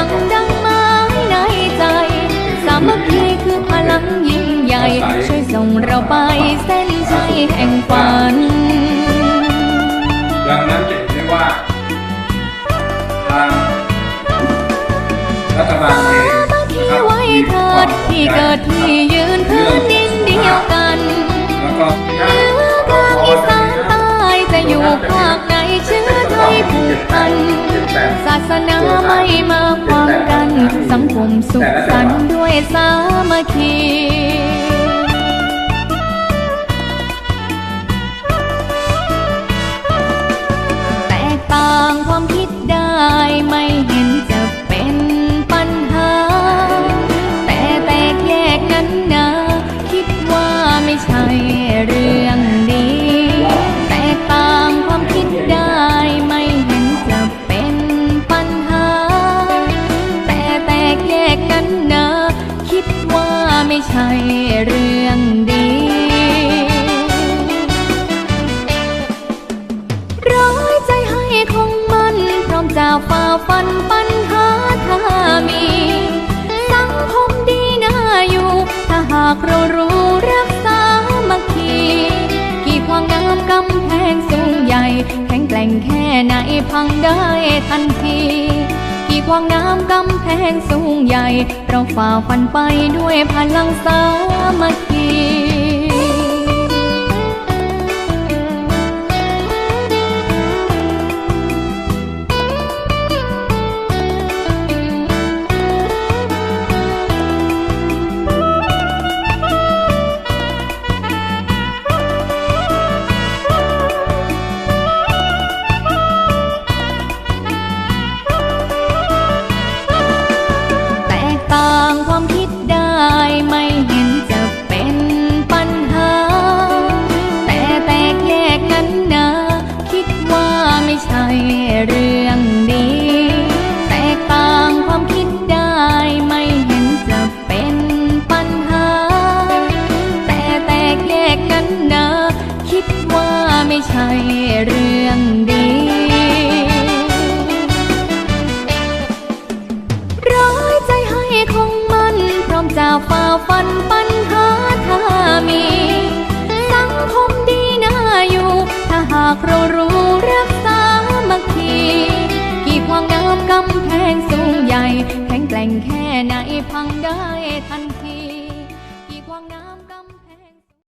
ังดังไม้ในใจ สามัคคีคือพลังยิ่งใหญ่ ช่วยส่งเราไปเส้นชัยแห่งฝัน ดังนั้นจึงได้ว่าทางรัฐบาลเองสามัคคีไว้เถิดที่เกิดที่ยืน สังคมสุขสันต์ด้วยสามัคคี ช่เรื่องดี ร้อยใจให้คงมันพร้อมจะฝ่าฟันปัญหาถ้ามี สังคมดีน่าอยู่ ถ้าหากเรารู้รักษามัคคีกี่ความงามกำแพงสูงใหญ่ แข็งแกร่งแค่ไหนพังได้ทันที ที่ความงามกำแพงสูงใหญ่ เราฝ่าฟันไปด้วยพลังสามัคคี ใช่เรื่องดีร้อยใจให้คงมันพร้อมจะฝ่าฟันปัญหาถ้ามี สังคมดีน่าอยู่ ถ้าหากเรารู้รักษามัคคีกี่ความงามกำแพงสูงใหญ่ แข็งแกร่งแค่ไหนพังได้ทันที กี่ความ